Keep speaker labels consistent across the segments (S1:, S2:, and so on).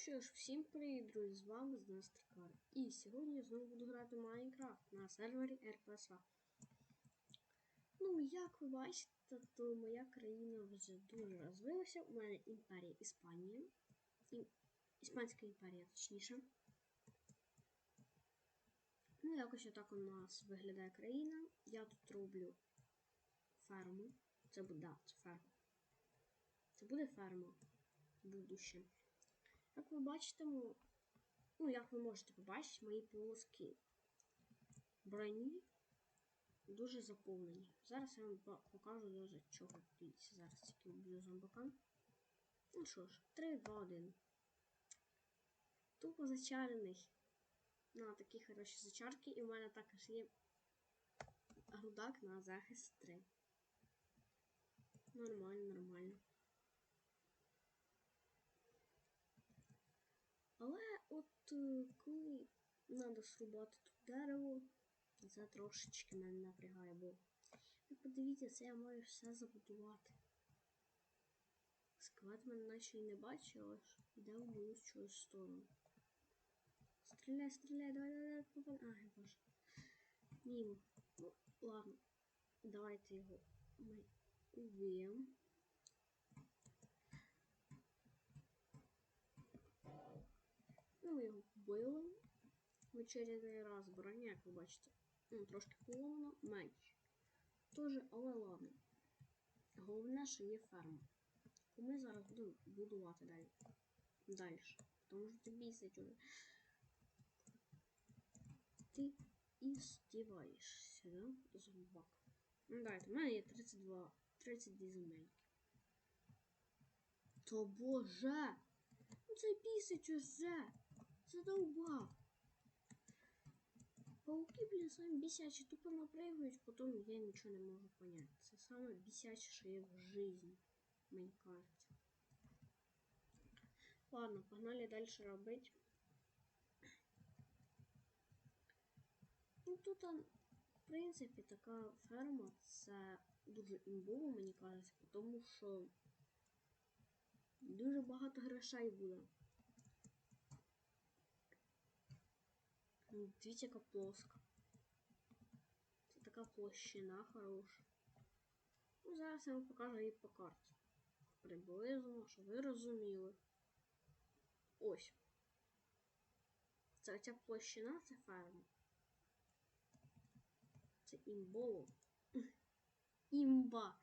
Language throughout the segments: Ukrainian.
S1: що ж, всім привіт, друзі, з вами Знастрикар. І сьогодні я знову буду грати в Майнкрафт на сервері RPSA. Ну, як ви бачите, то моя країна вже дуже розвилася. У мене імперія Іспанія. І... Іспанська імперія, точніше. Ну, якось отак у нас виглядає країна. Я тут роблю ферму. Це буде, да, це ферма. Це буде ферма в будущем. Як ви бачите, ну, ну, як ви можете побачити, мої полоски броні дуже заповнені. Зараз я вам по- покажу дуже чого. Дивіться, зараз тільки вб'ю зомбака. Ну що ж, 3, 2, 1. Тупо зачарений. На такі хороші зачарки. І в мене також є грудак на захист 3. Нормально, нормально. Але от е, коли треба срубати тут дерево, це трошечки мене напрягає, бо ви подивіться, це я маю все забудувати. Скелет мене наче і не бачить, але ж йде в мою чогось сторону. Стріляй, стріляй, давай, давай, давай. Ай, боже. Мімо. Ну, ладно. Давайте його ми уб'ємо. Ми його вбили. В очередний раз броня, як ви бачите. Ну, трошки поломано, менше. Тоже, але ладно. Головне, що є ферма. Ми зараз будемо будувати далі. Далі. Тому що ти бісить уже. Ти і здіваєшся, да? Зомбак. Ну дайте, в мене є 32, 32 земельки. То боже! Ну це бісить уже! Задовбав! Пауки, блін, самі бісячі, тупо напрягують, потім я нічого не. Це саме бісяче, що є в житті, мені кажеться. Ладно, погнали далі робити. Ну тут, в принципі, така ферма це дуже імбово, мені кажеться, тому що дуже багато грошей буде. Дивіться, яка плоска. Це така площина хороша. Ну, зараз я вам покажу її по карті. Приблизно, щоб ви розуміли. Ось. Це ця площина це ферма. Це імбово. Імба.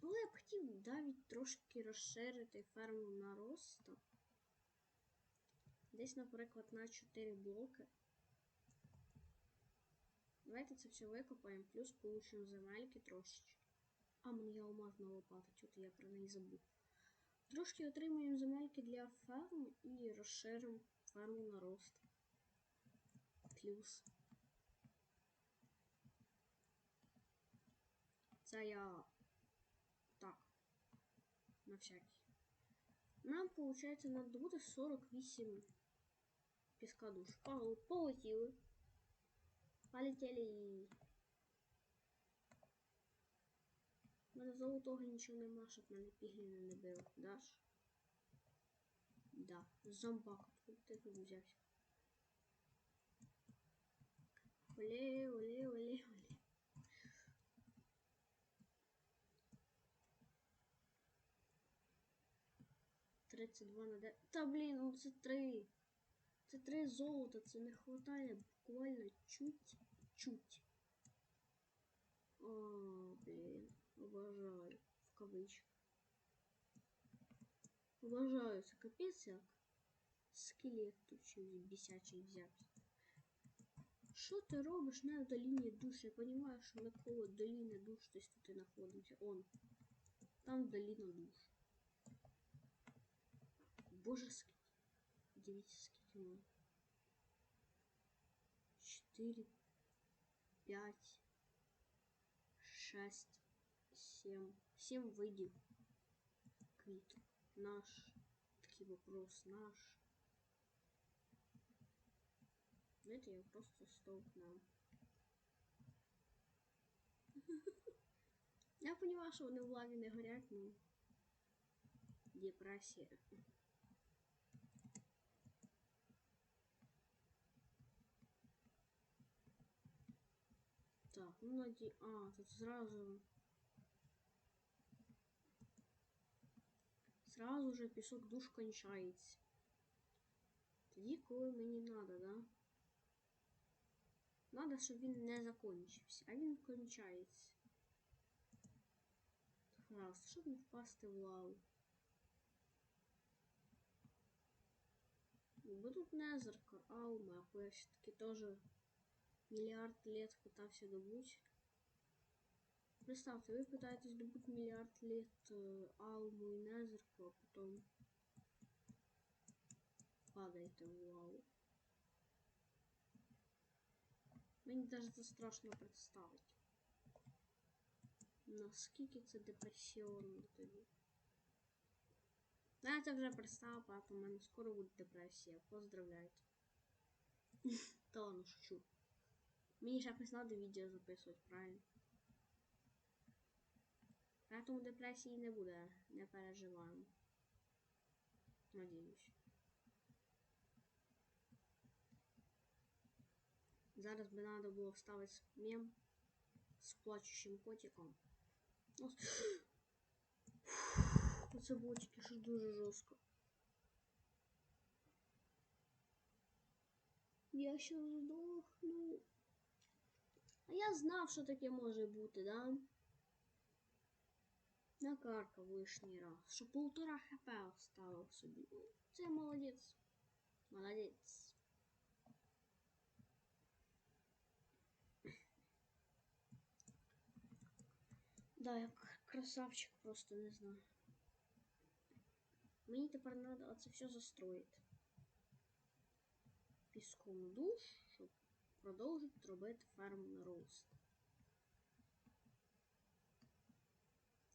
S1: Але я б хотів навіть трошки розширити ферму на роста. Десь, наприклад, на 4 блоки. Давайте це все викопаємо, плюс получимо земельки трошечки. А, мені алмазна лопата, чути я про неї забув. Трошки отримуємо земельки для ферми і розширимо ферму на рост. Плюс. Це я так. На всякий. Нам, виходить, надо буде 48 песка душ. Пол- Полетіли. Полетіли. У мене золотого нічого нема, щоб мене пігліни не били. Даш? Да. Зомбак. Ти тут взявся? Оле, оле, оле, оле. Тридцять два на де. Та блін, ну це три. Це три золота, це не хватає буквально чуть-чуть. О, блін, обожаю. В кавичках. Обожаю, це капець як. Скелет тут щось бісячий взявся. Що ти робиш на долині душ? Я розумію, що ми коло доліни душ десь тут і знаходимося. Он. Там доліна душ. Боже, скільки. Дивіться, скільки воно. 4, 5, 6, 7. 7 видів квіток. Наш. Такий вопрос наш. Знаете, я просто столкнул. Я понимаю, що вони в лаві не горять, ну. депресія. Так, ну наді... А, тут зразу. Сразу же пісок душ кончається. Тоді, коли мені надо, да? Надо, щоб він не закончився, а він кончається. Раз, щоб не впасти в лаву. Бо тут не зеркало, а у мапу я все-таки тоже миллиард лет пытался добуть. Представьте, вы пытаетесь добыть миллиард лет э, Алму и Незерку, а потом падаете в лаву. Мені даже це страшно представити. Наскільки це депресіонно тобі. Ну, я це вже представив, а то в мене скоро буде депресія. Поздравляйте. Та ладно, шучу. Мені ж якось надо відео записувати, правильно? Поэтому депресії не буде, не переживаємо. Надіюсь. Зараз би треба було вставити мем з плачущим котиком. Оце було тільки що дуже жорстко. Я ще здохну. А я знав, що таке може бути, да? Накаркав лишній раз. Що полтора хп оставив собі. Ну, Це молодець. Молодець. Да, я красавчик просто не знаю. Мені тепер треба оце все застроїти. Піском душ, щоб продовжити робити ферму на рост.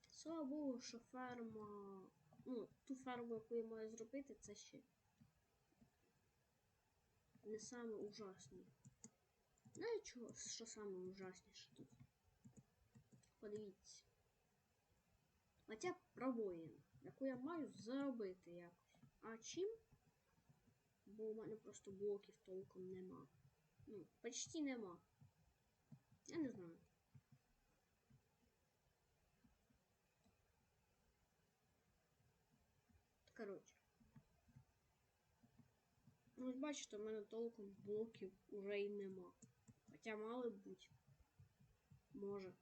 S1: Слава Богу, що ферма. Ну, ту ферму, яку я маю зробити, це ще не саме ужасне. Знаєте, чого, що саме ужасніше тут? Подивіться. Хоча б пробоїн, яку я маю заробити якось. А чим? Бо у мене просто блоків толком нема. Ну, почти нема. Я не знаю. Коротше. Ну, бачите, у мене толком блоків уже й нема. Хоча мали б бути. Може.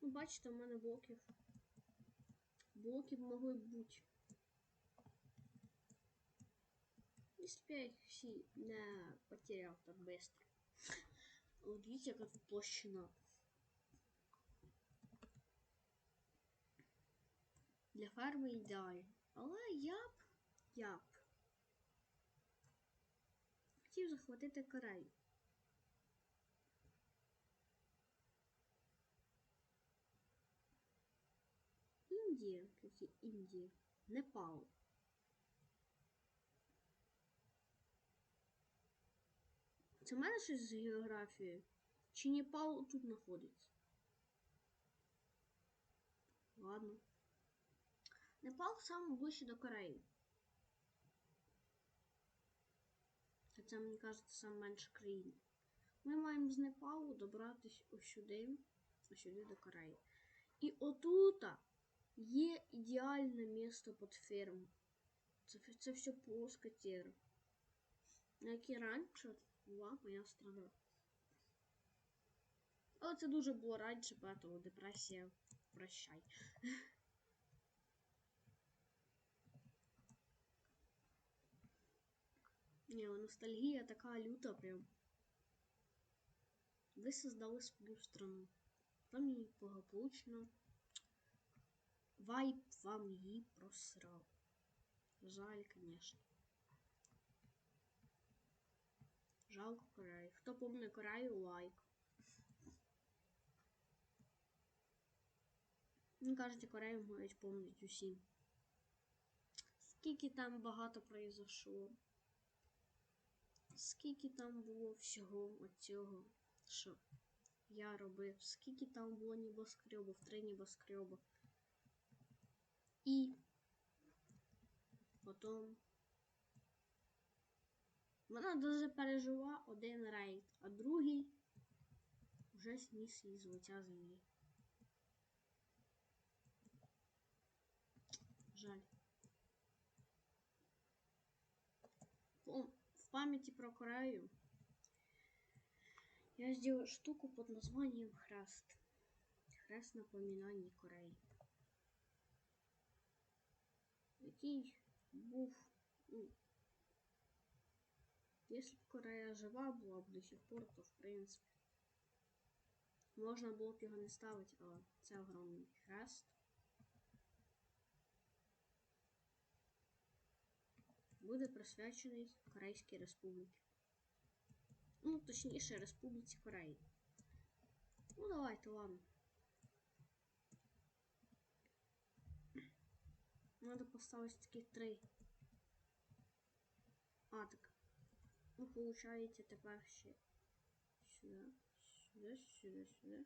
S1: Ну, бачите, у мене блоків. Блоків могли б бути. Їх всі так быстро. От видите, яка тут. Для ферми ідеально. Але я б, я б хотів захватити Корею. Індія, які Непал. Це в мене щось з географією? Чи Непал тут знаходиться? Ладно. Непал саме ближче до Кореї. Хоча, мені кажеться, саме менше країн. Ми маємо з Непалу добратися ось сюди, ось сюди до Кореї. І отута є ідеальне місто під ферму. Це, це все плоска тера. На якій раніше була моя страна. Але це дуже було раніше, поэтому депресія прощай. Не, ностальгія така люта прям. Ви создали свою страну. Вам її благополучно. Вайп вам її просрав. Жаль, конечно. Жалко Корею. Хто помне Корею, лайк. Мені кажуть, Корею мають помнити усі. Скільки там багато произошло. Скільки там було всього оцього, що я робив, скільки там було небоскребів, три небоскреба. І потім. Вона дуже пережила один рейд, а другий вже сніс її з лиця землі. Жаль. В памяти про Корею я сделал штуку под названием Хрест. Хрест напоминання Кореї. Який був. Ну, Если б Корея жива була б до сих пор, то в принципі можна було б його не ставити, але це огромний хрест. Буде присвячений Корейській Республіці. Ну, точніше, Республіці Кореї. Ну, давайте, ладно. Надо поставити такі три. А, так. Ну, получається тепер ще сюди, сюди, сюди, сюди.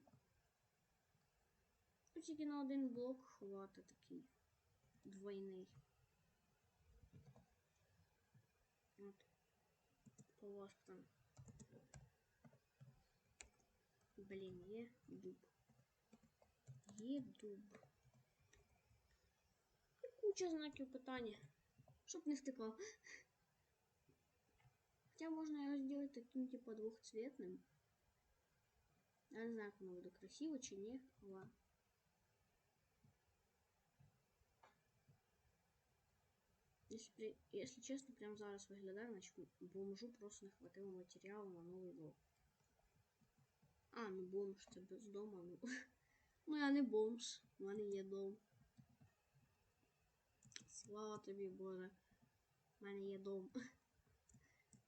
S1: Тільки на один блок хватить такий двойний. От. По вас там. Блін, є дуб. Є дуб. І куча знаків питання. Щоб не втекав. Хотя можно его сделать таким типа двухцветным. Я не знаю, как оно будет красиво, чи не. Ладно. Если, при... Если честно, прям зараз виглядає, значить бомжу просто не хватило матеріалу на новий блок. А, ну бомж, це без дома, ну. Ну я не бомж, у мене є дом. Слава тобі, Боже. У мене є дом.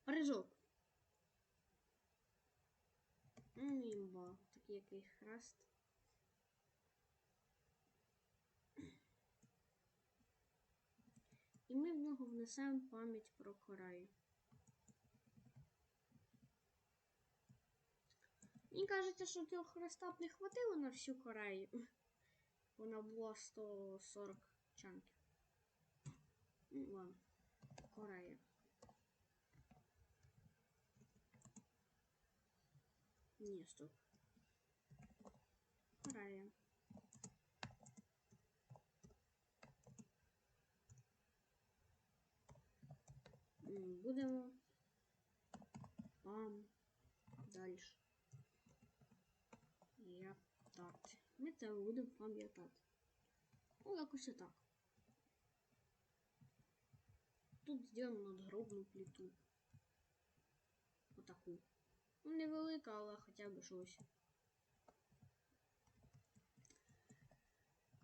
S1: Прыжок. Імба. Такий який хрест. І ми в нього внесемо пам'ять про Корею. Мені кажеться, що цього хреста б не хватило на всю Корею. Вона була 140 чанків. Ну, ладно. Корея. Ні, стоп. М, Будемо. Пам. Далі. Я так. Ми це будемо пам'ятати. Ну, якось так. Тут зробимо надгробну плиту. Отаку. Ну, невелика, але хоча б щось.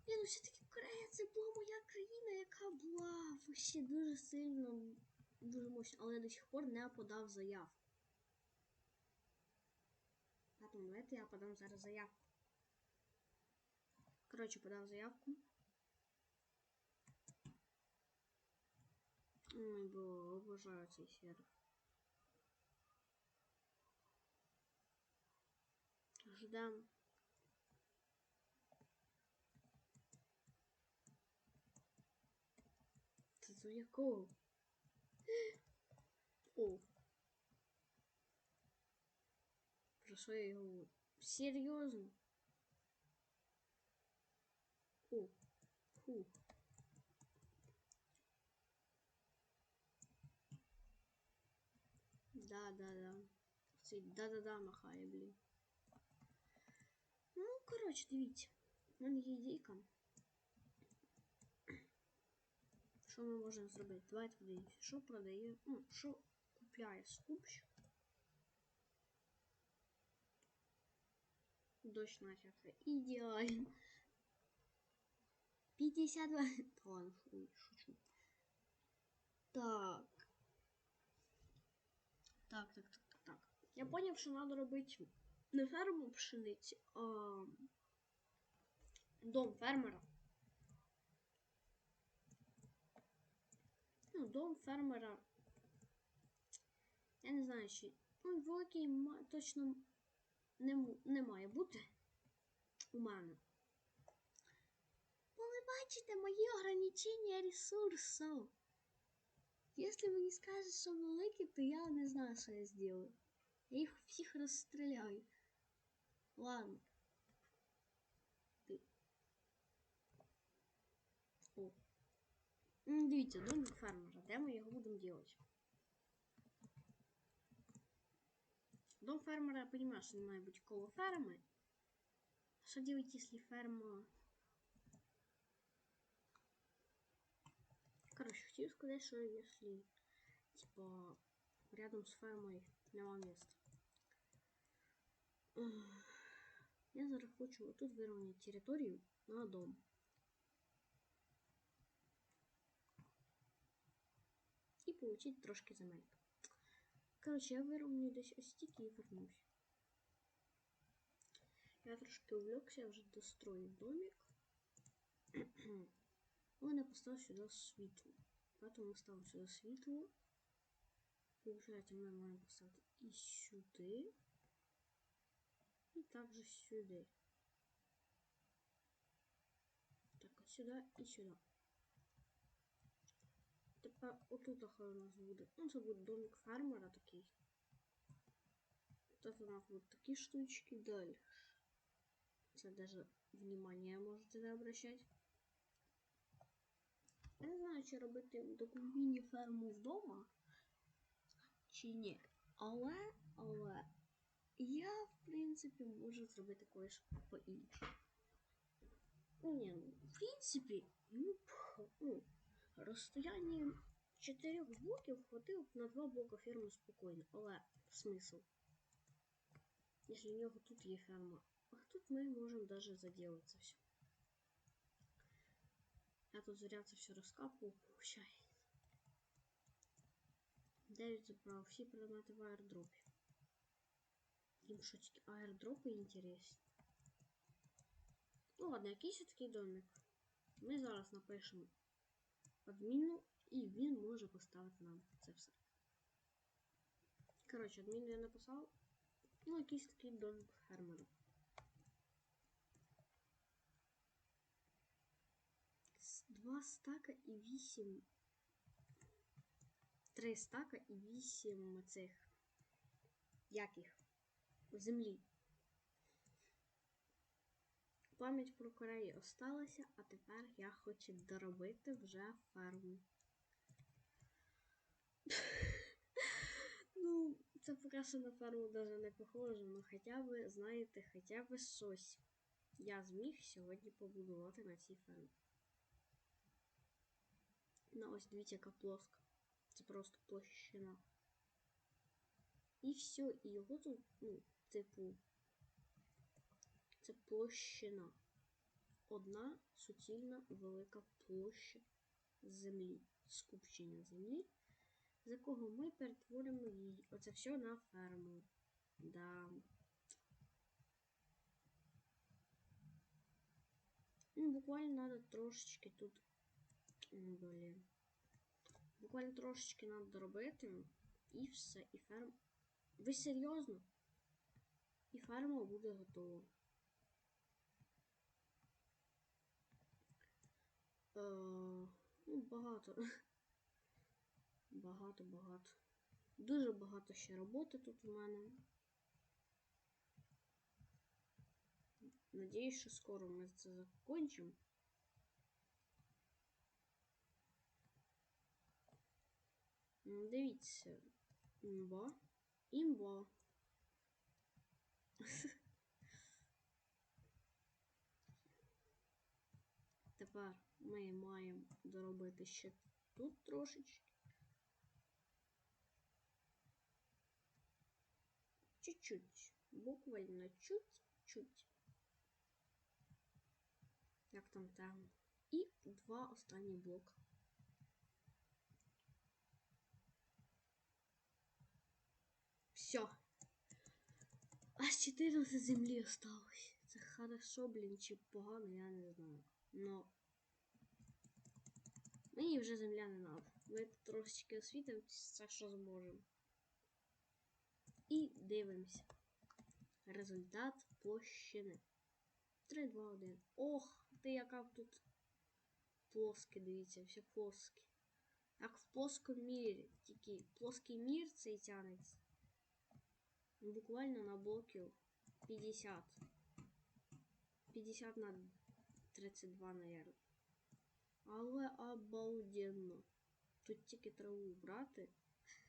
S1: Ні, ну все-таки Корея це була моя країна, яка була ще дуже сильно, дуже мощно, але я до сих пор не подав заявку. Ладно, давайте я подам зараз заявку. Коротше, подав заявку. Ой, бо обожаю цей сервер. Ждем. Це якого? О. Про що я? О. Фу. Да, да, да. Да-да-да махає, блін. Ну, коротше, дивіться. У мене є ідейка. Що ми можемо зробити? Давайте подивимося, що продає, ну, що купляє скупщик. Дощ начався. Ідеально. 52 тонн, ой, шучу. Так. Так, так, так, так, так. Я поняв, що треба робити не ферму пшениці, а дом фермера. Ну, дом фермера. Я не знаю, чи. Ну, великий точно не, не має бути у мене. Але бачите мої ограничення ресурсів. Якщо мені скажуть, що великі, то я не знаю, що я зроблю. Я їх всіх розстріляю. Ладно. Ти. О. Дивіться, домик фермера. Де ми його будемо робити? Дом фермера, я понимаю, что не має бути коло ферми. Що делать, если ферма... Короче, хотів сказати, що если, типа, рядом з фермою нема міста. Ах, Я зараз хочу отут вирівняти територію на дом. І получить трошки земель. Коротше, я вирівнюю десь ось стільки і вернусь. Я трошки увлекся, я вже достроїв домик. Он я поставив сюди світло. Поэтому ставимо сюди світло. Получається, ми можемо поставити і сюди. І також сюди. Так, от сюди і сюди. Тепер отут хай у нас буде. Ну, це буде домик фермера такий. Тут у нас будуть такі штучки далі. Це даже внимание можете не обращати. Я не знаю, чи робити таку міні-ферму вдома, чи ні. Але, але я, в принципі, можу зробити кое-що по-іншому. Ні, в принципі, ну, ну, розстояння 4 блоків хватило б на 2 блока ферми спокійно. Але смисл? Якщо у нього тут є ферма. А тут ми можемо даже заделать це все. Я тут зря це все розкапував, получається. 9 забрав всі предмети в аердропі. Їм що тільки аердропи інтересні. Ну ладно, якийсь такий домик. Ми зараз напишемо адміну, і він може поставити нам це все. Коротше, адміну я написав. Ну, якийсь такий домик фермера. Два стака і вісім. Три стака і вісім цих. Яких? Землі. Пам'ять про Корею осталася, а тепер я хочу доробити вже ферму. ну, це поки що на ферму навіть не похоже, але хоча б, знаєте, хоча б щось я зміг сьогодні побудувати на цій фермі. Ну, ось дивіться, яка плоска. Це просто площина. І все, і його тут, ну, типу, це площина. Одна суцільна велика площа землі, скупчення землі, з якого ми перетворимо її. Оце все на ферму. Да. Ну, буквально надо трошечки тут. Блін. Буквально трошечки надо доробити. І все, і ферма. Ви серйозно? І ферма буде готова. Е, ну, багато. Багато, багато. Дуже багато ще роботи тут у мене. Надіюсь, що скоро ми це закончимо. М, Дивіться. Імба. Імба. Тепер ми маємо доробити ще тут трошечки. Чуть-чуть. Буквально чуть-чуть. Як там там. І два останні блоки. Все. Аж 14 землі осталось. Це хорошо, блін, чи погано, я не знаю. Но мені вже земля не надо. Ми трошечки освітимося, що зможемо. І дивимося. Результат площини. 3, 2, 1. Ох, ти яка тут плоске, дивіться, все плоске. Як в плоскому мірі. Тільки плоский мір цей тянеться. Ну, Буквально на блоків 50. 50 на 32, наверное. Але обалденно. Тут тільки траву брати.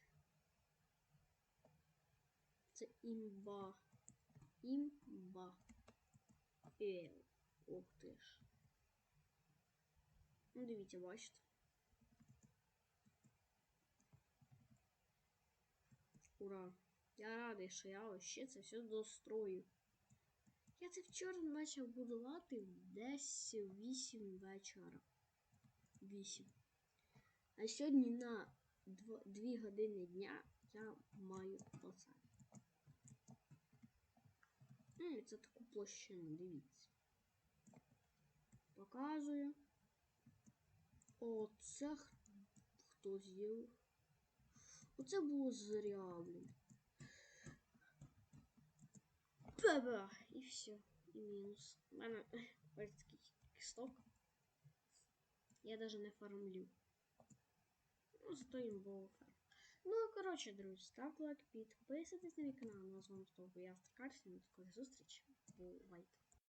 S1: Це імба. Імба. Е, ох ти ж. Ну, дивіться, бачите. Ура! Я радий, що я ось ще це все дострою. Я це вчора почав будувати десь 8 вечора. 8. А сьогодні на 2 години дня я маю оце. Ну, це таку площину, дивіться. Показую. Оце х- хто з'їв. Оце було зря, блін. Баба! И все. И минус. Мене кісток. Я даже не фармлю. Ну, зато їм фарм. Ну, коротше, друзі, ставте лайк, підписуйтесь на мій канал. Ну, а з я Авторкарсі. До зустрічі. Бувайте.